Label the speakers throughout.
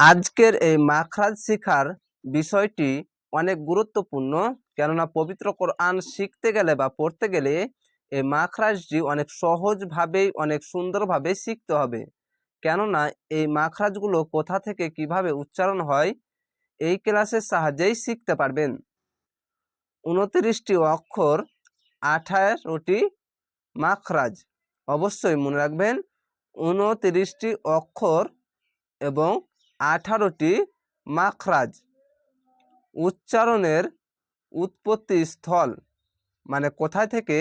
Speaker 1: আজকের এই মাখরাজ শিখার বিষয়টি অনেক গুরুত্বপূর্ণ। কেননা পবিত্র কোরআন শিখতে গেলে বা পড়তে গেলে এই মাখরাজটি অনেক সহজভাবেই, অনেক সুন্দরভাবে শিখতে হবে। কেননা এই মাখরাজগুলো কোথা থেকে কীভাবে উচ্চারণ হয়, এই ক্লাসের সাহায্যেই শিখতে পারবেন। উনত্রিশটি অক্ষর, আঠারোটি মাখরাজ। অবশ্যই মনে রাখবেন, উনত্রিশটি অক্ষর এবং আঠারোটি মাখরাজ উচ্চারণের উৎপত্তি স্থল। মানে কোথায় থেকে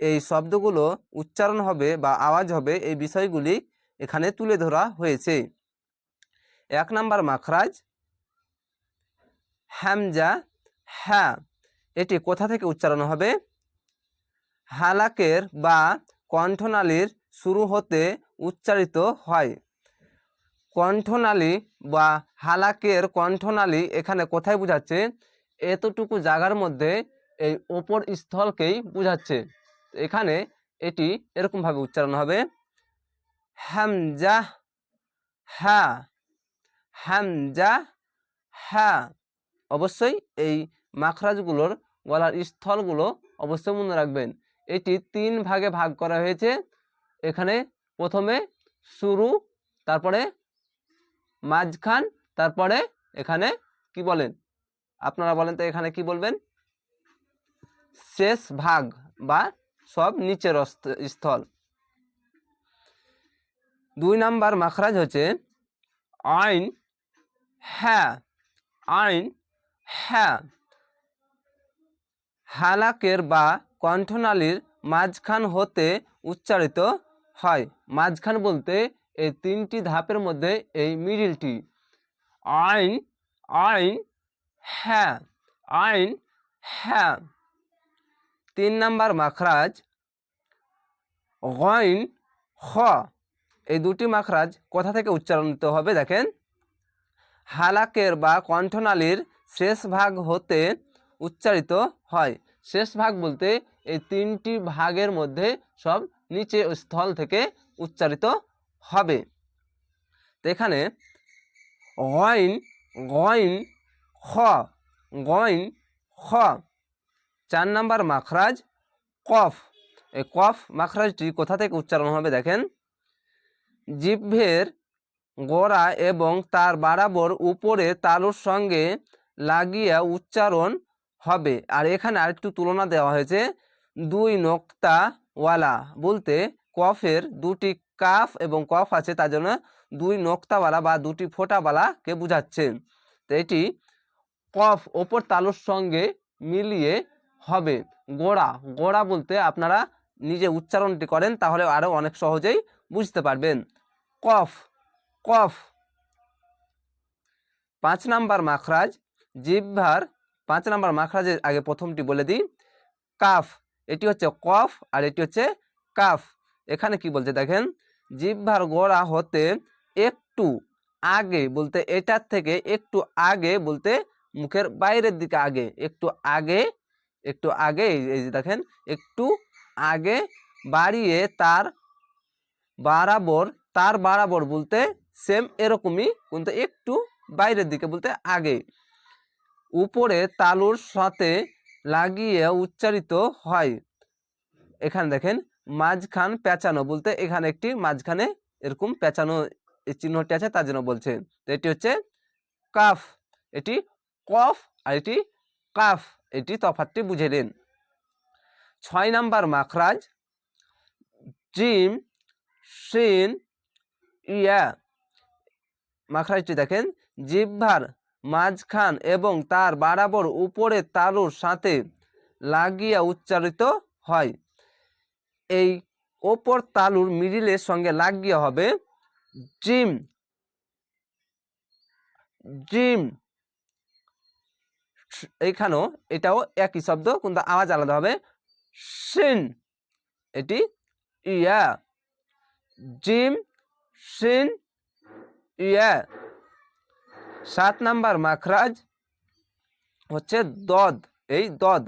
Speaker 1: এই শব্দগুলো উচ্চারণ হবে বা আওয়াজ হবে এই বিষয়গুলি এখানে তুলে ধরা হয়েছে। এক নাম্বার মাখরাজ হ্যামজা হ্যাঁ এটি কোথা থেকে উচ্চারণ হবে? হালাকের বা কণ্ঠনালীর শুরু হতে উচ্চারিত হয়। কণ্ঠনালী বা হালাকের কণ্ঠনালী এখানে কোথায় বোঝাচ্ছে? এতটুকু জায়গার মধ্যে এই ওপর স্থলকেই বোঝাচ্ছে। এখানে এটি এরকমভাবে উচ্চারণ হবে। হ্যামজা হ্যাঁ হ্যামজা হ্যাঁ অবশ্যই এই মাখরাজগুলোর গলার স্থলগুলো অবশ্যই মনে রাখবেন। এটি তিন ভাগে ভাগ করা হয়েছে। এখানে প্রথমে শুরু, তারপরে মাঝখান, তারপরে এখানে কি বলেন? আপনারা বলেন তো এখানে কি বলবেন? শেষ ভাগ বা সব নিচের স্থল। দুই নাম্বার মাখরাজ হচ্ছে আইন হ্যাঁ আইন হ্যাঁ হালাকের বা কণ্ঠনালীর মাঝখান হতে উচ্চারিত হয়। মাঝখান বলতে এই তিনটি ধাপের মধ্যে এই মিডিলটি আইন আইন হ্যাঁ আইন হ্যাঁ। তিন নাম্বার মাখরাজ, গইন খ এই দুটি মাখরাজ কোথা থেকে উচ্চারণিত হবে দেখেন? হালাকের বা কণ্ঠনালীর শেষ ভাগ হতে উচ্চারিত হয়। শেষ ভাগ বলতে এই তিনটি ভাগের মধ্যে সব নিচে স্থল থেকে উচ্চারিত হবে। তো এখানে গইন গইন খ গইন খ। চার নাম্বার মাখরাজ, কফ। এই কফ মাখরাজটি কোথা থেকে উচ্চারণ হবে দেখেন? জিভের গোড়া এবং তার বরাবর উপরে তালুর সঙ্গে লাগিয়ে উচ্চারণ হবে। আর এখানে আরেকটু তুলনা দেওয়া হয়েছে, দুই নোক্তাওয়ালা বলতে কফের দুটি কাফ এবং কফ আছে, তার জন্য দুই নোক্তাওয়ালা বা দুটি ফোঁটাওয়ালাকে বোঝাচ্ছে তো এটি কফ ওপর তালুর সঙ্গে মিলিয়ে হবে। গোড়া গোড়া বলতে আপনারা নিজে উচ্চারণটি করেন, তাহলে আরও অনেক সহজেই বুঝতে পারবেন। কফ কফ। পাঁচ নাম্বার মাখরাজ জিভার পাঁচ নাম্বার মাখরাজের আগে প্রথমটি বলে দিই। কাফ, এটি হচ্ছে কফ আর এটি হচ্ছে কাফ। এখানে কি বলছে দেখেন? জিহ্বার গোড়া হতে একটু আগে বলতে এটার থেকে একটু আগে বলতে মুখের বাইরের দিকে আগে, একটু আগে একটু আগে, এই যে দেখেন, একটু আগে বাড়িয়ে তার বারাবর তার বারাবর বলতে সেম এরকমই কিন্তু একটু বাইরের দিকে বলতে আগে। উপরে তালুর সাথে লাগিয়ে উচ্চারিত হয়। এখানে দেখেন মাঝখান পেঁচানো বলতে এখানে একটি মাঝখানে এরকম পেঁচানো চিহ্নটি আছে তার জন্য বলছে। তো এটি হচ্ছে কাফ, এটি কফ আর এটি কাফ, এটি তফাতটি বুঝে নিন। ছয় নাম্বার মাখরাজ, জিম সিন ইয়া। মাখরাজটি দেখেন, জিহ্বার মাঝখান এবং তার বরাবর উপরে তালুর সাথে লাগিয়া উচ্চারিত হয়। এই ওপর তালুর মিডিলের সঙ্গে লাগিয়ে হবে জিম জিম এইখানেও এটাও একই শব্দ, কিন্তু আওয়াজ আলাদা হবে সিন এটি ইয়া জিম সিন ইয়া, সাত নাম্বার মাখরাজ হচ্ছে দদ, এই দদ,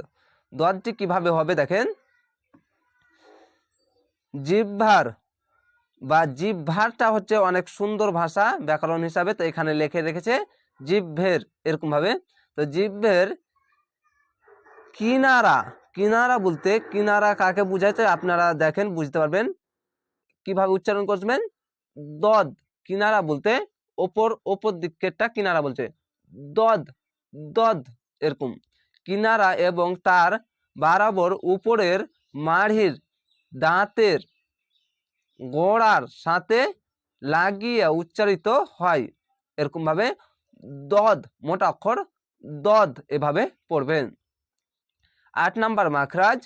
Speaker 1: দদটি কীভাবে হবে দেখেন জিহ্বার বা জিহ্বারটা হচ্ছে অনেক সুন্দর ভাষা ব্যাকরণ হিসাবে তো এখানে লিখে রেখেছে জিভ্ভের এরকম ভাবে তো জিভ্ভের কিনারা কিনারা বলতে কিনারা কাকে বোঝায় তো আপনারা দেখেন, বুঝতে পারবেন। কীভাবে উচ্চারণ করবেন? দদ, কিনারা বলতে ওপর ওপর দিকেরটা কিনারা বলছে। দদ দদ এরকম। কিনারা এবং তার বরাবর উপরের মাড়ির দাঁতের গোড়ার সাথে লাগিয়ে উচ্চারিত হয়। এরকম ভাবে দদ মোটা অক্ষর দদ এভাবে পড়বেন। আট নাম্বার মাখরাজ,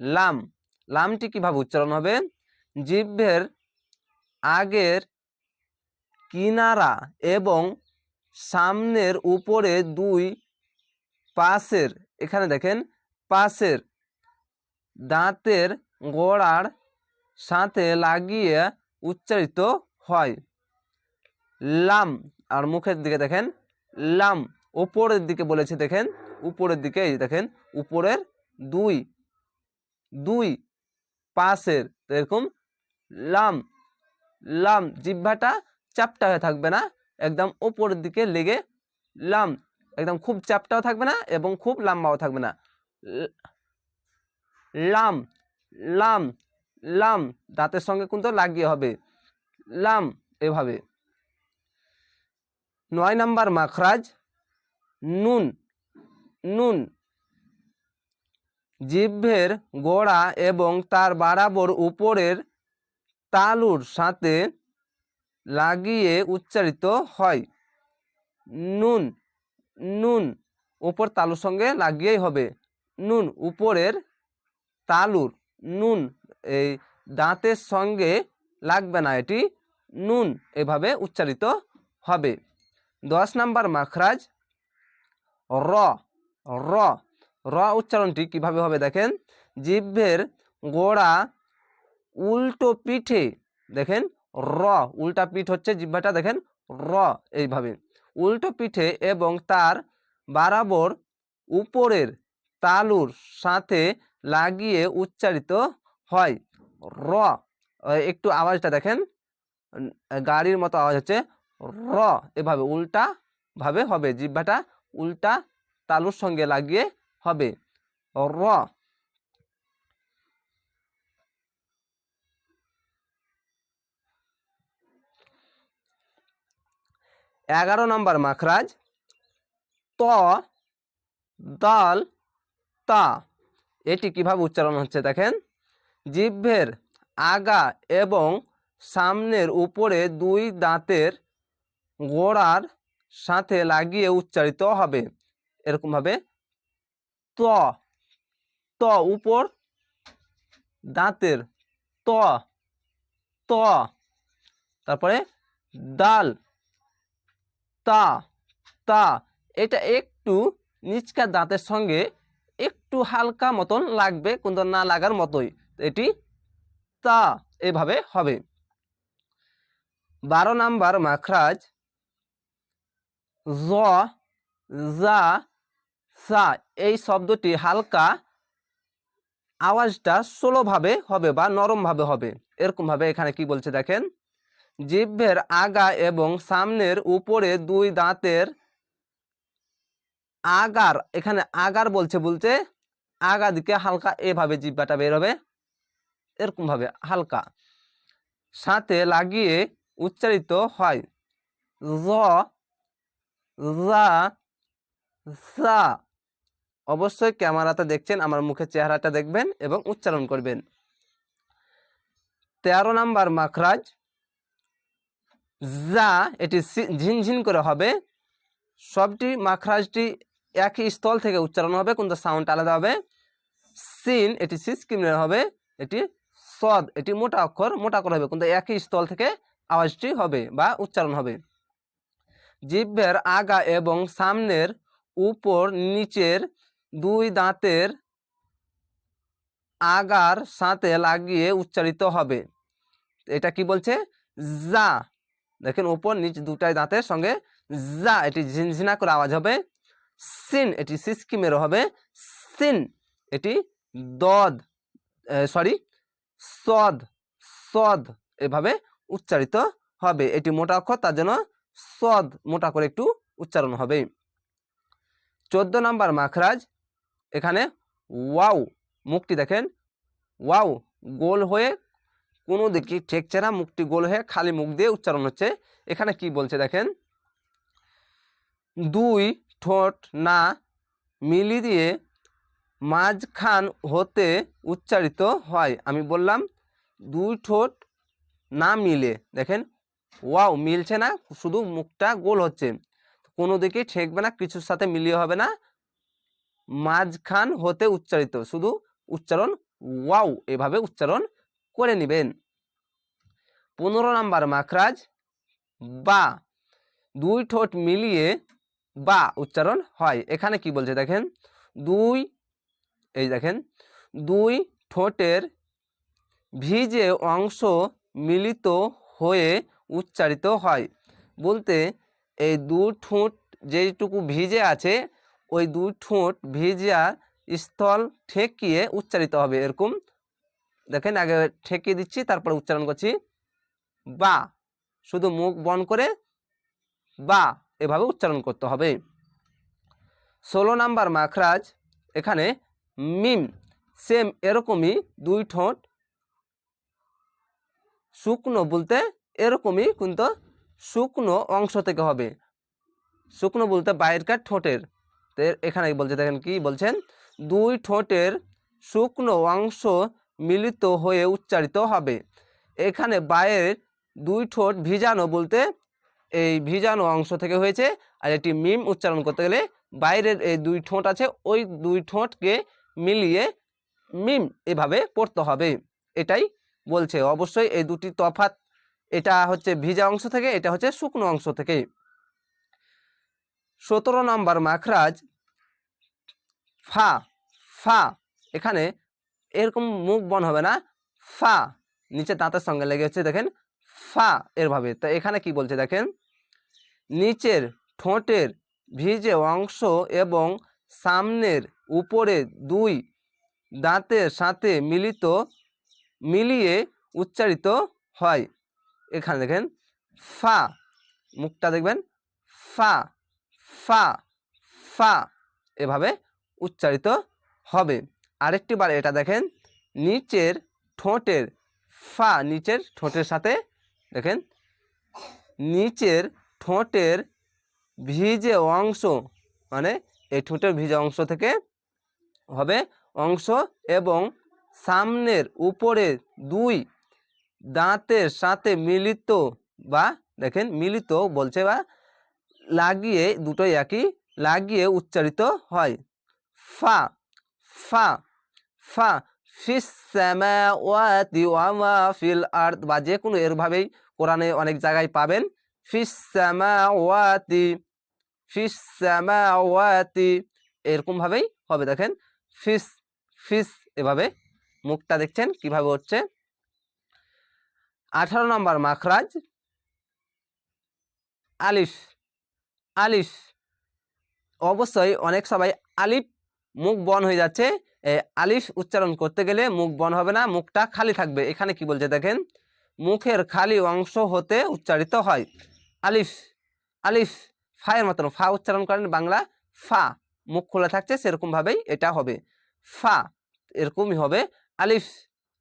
Speaker 1: লাম। লামটি কীভাবে উচ্চারণ হবে? জিভ্যের আগের কিনারা এবং সামনের উপরে দুই পাশের, এখানে দেখেন, পাশের দাঁতের গোড়ার সাথে লাগিয়ে উচ্চারিত হয়। লাম, আর মুখের দিকে দেখেন, লাম, ওপরের দিকে বলেছে দেখেন, উপরের দিকে এই দেখেন, উপরের দুই দুই পাশের এরকম লাম লাম, জিহ্বাটা চাপটা হয়ে থাকবে না, একদম ওপরের দিকে লেগে লাম, একদম খুব চাপটাও থাকবে না এবং খুব লম্বাও থাকবে না। লাম লাম লাম, দাঁতের সঙ্গে কিন্তু লাগিয়ে হবে। লাম, এভাবে। নয় নাম্বার মাখরাজ, নুন নুন। জিভের গোড়া এবং তার বরাবর উপরের তালুর সাথে লাগিয়ে উচ্চারিত হয়। নুন নুন, উপর তালুর সঙ্গে লাগিয়েই হবে। নুন, উপরের তালুর। নুন, এই দাঁতের সঙ্গে লাগবে না এটি। নুন এভাবে উচ্চারিত হবে। দশ নাম্বার মাখরাজ, র র র উচ্চারণটি কীভাবে হবে দেখেন? জিভ্যের গোড়া উল্টো পিঠে, দেখেন? র, উল্টা পিঠ হচ্ছে জিহ্বাটা, দেখেন? র এইভাবে। উল্টো পিঠে এবং তার বরাবর উপরের তালুর সাথে লাগিয়ে উচ্চারিত হয়। র একটু আওয়াজটা দেখেন। গাড়ির মতো আওয়াজ হচ্ছে র, এভাবে উল্টা ভাবে হবে। জিহ্বাটা উল্টা তালুর সঙ্গে লাগিয়ে হবে। র। এগারো নম্বর মাখরাজ, ত, দাল, তা। এটি কীভাবে উচ্চারণ হচ্ছে দেখেন? জিহ্বের আগা এবং সামনের উপরে দুই দাঁতের গোড়ার সাথে লাগিয়ে উচ্চারিত হবে। এরকমভাবে ত ত উপর দাঁতের ত ত। তারপরে দাল, তা তা। এটা একটু নিচকা দাঁতের সঙ্গে একটু হালকা মতন লাগবে, কিন্তু না লাগার মতোই। এটি তা এভাবে হবে। বারো নাম্বার মাখরাজ। জ জা সা, এই শব্দটি হালকা আওয়াজটা সোলোভাবে হবে বা নরমভাবে হবে। এরকমভাবে এখানে কি বলছে দেখেন? জিভ্যের আগা এবং সামনের উপরে দুই দাঁতের আগার, এখানে আগার বলছে বলতে আগা দিকে হালকা এভাবে জিব্বাটা বের হবে এরকম ভাবে হালকা। সাথে লাগিয়ে উচ্চারিত হয় অবশ্যই ক্যামেরাতে দেখছেন, আমার মুখের চেহারাটা দেখবেন এবং উচ্চারণ করবেন। তেরো নাম্বার মাখরাজ, যা, এটি ঝিনঝিন করে হবে। সবটি মাখরাজটি একই স্থল থেকে উচ্চারণ হবে কিন্তু সাউন্ড আলাদা হবে? সিন এটি সিসকিমের হবে, এটি সদ, এটি মোটা অক্ষর, মোটা করে হবে কিন্তু একই স্থল থেকে আওয়াজটি হবে বা উচ্চারণ হবে। জিভ্যের আগা এবং সামনের উপর নিচের দুই দাঁতের আগার সাথে লাগিয়ে উচ্চারিত হবে। এটা কি বলছে? যা। দেখেন, উপর নিচ দুটাই দাঁতের সঙ্গে যা, এটি ঝিনঝিনা করে আওয়াজ হবে। সিন এটি সিসকিমের হবে সিন এটি দদ সরি সদ সদ এভাবে উচ্চারিত হবে। এটি মোটা অক্ষর, তার জন্য সদ মোটা করে একটু উচ্চারণ হবে। চোদ্দ নাম্বার মাখরাজ, এখানে ওয়াও, মুখটি দেখেন, ওয়াও, গোল হয়ে কোনো দিকে ঠেকছে না, মুখটি গোল হয়ে খালি মুখ দিয়ে উচ্চারণ হচ্ছে। এখানে কি বলছে দেখেন, দুই ঠোঁট না মিলি দিয়ে মাঝখান হতে উচ্চারিত হয়। আমি বললাম দুই ঠোঁট না মিলে। দেখেন, ওয়াও, মিলছে না, শুধু মুখটা গোল হচ্ছে। কোনো দিকে ঠেকবে না, কিছুর সাথে মিলিয়ে হবে না। মাঝখান হতে উচ্চারিত, শুধু উচ্চারণ ওয়াও এভাবে উচ্চারণ করে নেবেন। পনেরো নাম্বার মাখরাজ, বা দুই ঠোঁট মিলিয়ে বা উচ্চারণ হয়। এখানে কি বলছে দেখেন? দুই, এই দেখেন, দুই ঠোঁটের ভিজে অংশ মিলিত হয়ে উচ্চারিত হয়। বলতে এই দু ঠোঁট যেইটুকু ভিজে আছে, ওই দু ঠোঁট ভিজা স্থল ঠেকিয়ে উচ্চারিত হবে এরকম। দেখেন, আগে ঠেকিয়ে দিচ্ছি, তারপরে উচ্চারণ করছি। বা, শুধু মুখ বন করে বা এভাবে উচ্চারণ করতে হবে। ষোলো নাম্বার মাখরাজ, এখানে মিম সেম এরকমই দুই ঠোঁট, শুকনো বলতে এরকমই কিন্তু শুকনো অংশ থেকে হবে। শুকনো বলতে বাইরকার ঠোঁটের। তো এখানে বলছে, দেখেন কি বলছেন? দুই ঠোঁটের শুকনো অংশ মিলিত হয়ে উচ্চারিত হবে। এখানে বাইরের দুই ঠোঁট ভিজানো বলতে এই ভিজানো অংশ থেকে হয়েছে আর এটি মিম উচ্চারণ করতে গেলে বাইরের এই দুই ঠোঁট আছে, ওই দুই ঠোঁটকে মিলিয়ে মিম এভাবে পড়তে হবে। এটাই বলছে। অবশ্যই এই দুটি তফাত এটা হচ্ছে ভিজা অংশ থেকে, এটা হচ্ছে শুকনো অংশ থেকে। সতেরো নম্বর মাখরাজ, ফা ফা, এখানে এরকম মুখ বন হবে না, ফা, নিচে দাঁতের সঙ্গে লেগে হচ্ছে, দেখেন ফা এরভাবে তা এখানে কি বলছে দেখেন? নিচের ঠোঁটের ভিজে অংশ এবং সামনের উপরে দুই দাঁতের সাথে মিলিত, মিলিয়ে উচ্চারিত হয়। এখানে দেখেন, ফা, মুখটা দেখবেন, ফা ফা ফা এভাবে উচ্চারিত হবে। আরেকটি বার এটা দেখেন, নিচের ঠোঁটের ফা, নিচের ঠোঁটের সাথে দেখেন, নিচের ঠোঁটের ভিজে অংশ মানে এই ঠোঁটের ভিজে অংশ থেকে হবে অংশ এবং সামনের উপরে দুই দাঁতের সাথে মিলিত বা, দেখেন, মিলিত বলছে বা, লাগিয়ে দুটোই একই, লাগিয়ে উচ্চারিত হয়। ফা ফা ফা ফিস সামাওয়াতি ওয়া মা ফিল আরদ বা যে কোনো এরভাবেই কোরআনে অনেক জায়গায় পাবেন। ফিস সামাওয়াতি ফিস সামাওয়াতি এরকমভাবেই হবে দেখেন। ফিস ফিস এভাবে মুখটা দেখছেন কীভাবে হচ্ছে? আঠারো নম্বর মাখরাজ। আলিফ আলিফ। অবশ্যই অনেক সবাই আলিফ মুখ বন হয়ে যাচ্ছে। এ, আলিফ উচ্চারণ করতে গেলে মুখ বন হবে না মুখটা খালি থাকবে। এখানে কি বলছে দেখেন? মুখের খালি অংশ হতে উচ্চারিত হয়। আলিফ আলিফ ফায়ের মতন ফা উচ্চারণ করেন বাংলা। ফা মুখ খোলা থাকছে সেরকমভাবেই এটা হবে। ফা এরকমই হবে। আলিফ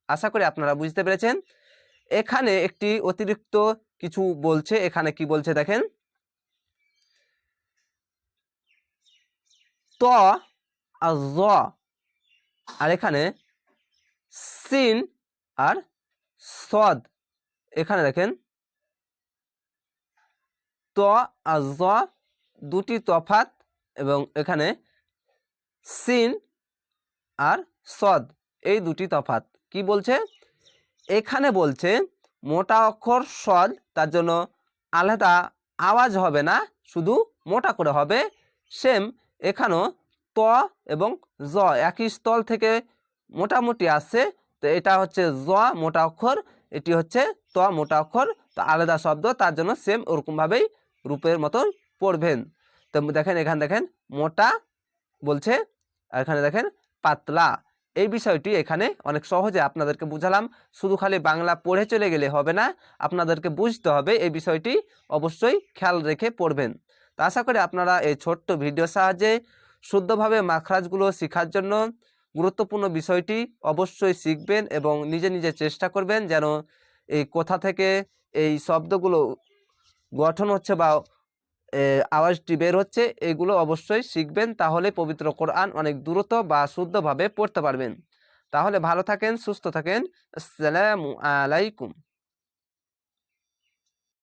Speaker 1: আশা করি আপনারা বুঝতে পেরেছেন। এখানে একটি অতিরিক্ত কিছু বলছে এখানে কি বলছে দেখেন? ত জ আর এখানে সিন আর সদ। এখানে দেখেন, ত আর জ দুটি তফাত এবং এখানে সিন আর সদ, এই দুটি তফাত কি বলছে? এখানে বলছে, মোটা অক্ষর সদ, তার জন্য আলাদা আওয়াজ হবে না, শুধু মোটা করে হবে। সেম এখানেও ত এবং জ একই স্থল থেকে মোটামুটি আসছে তো এটা হচ্ছে জ মোটা অক্ষর, এটি হচ্ছে ত মোটা অক্ষর। তো আলাদা শব্দ, তার জন্য সেম ওরকমভাবেই রূপের মতন পড়বেন। তো দেখেন, এখানে দেখেন, মোটা বলছে, আর এখানে দেখেন, পাতলা। এই বিষয়টি এখানে অনেক সহজে আপনাদেরকে বুঝালাম। শুধু খালি বাংলা পড়ে চলে গেলে হবে না, আপনাদেরকে বুঝতে হবে। এই বিষয়টি অবশ্যই খেয়াল রেখে পড়বেন। তা আশা করি আপনারা এই ছোট্ট ভিডিওর সাহায্যে শুদ্ধভাবে মাখরাজগুলো শেখার জন্য গুরুত্বপূর্ণ বিষয়টি অবশ্যই শিখবেন এবং নিজে নিজে চেষ্টা করবেন যেন এই কোথা থেকে এই শব্দগুলো গঠন হচ্ছে বা আওয়াজটি বের হচ্ছে, এগুলো অবশ্যই শিখবেন তাহলে পবিত্র কোরআন অনেক দ্রুত বা শুদ্ধভাবে পড়তে পারবেন। তাহলে ভালো থাকেন, সুস্থ থাকেন। আসসালামু আলাইকুম।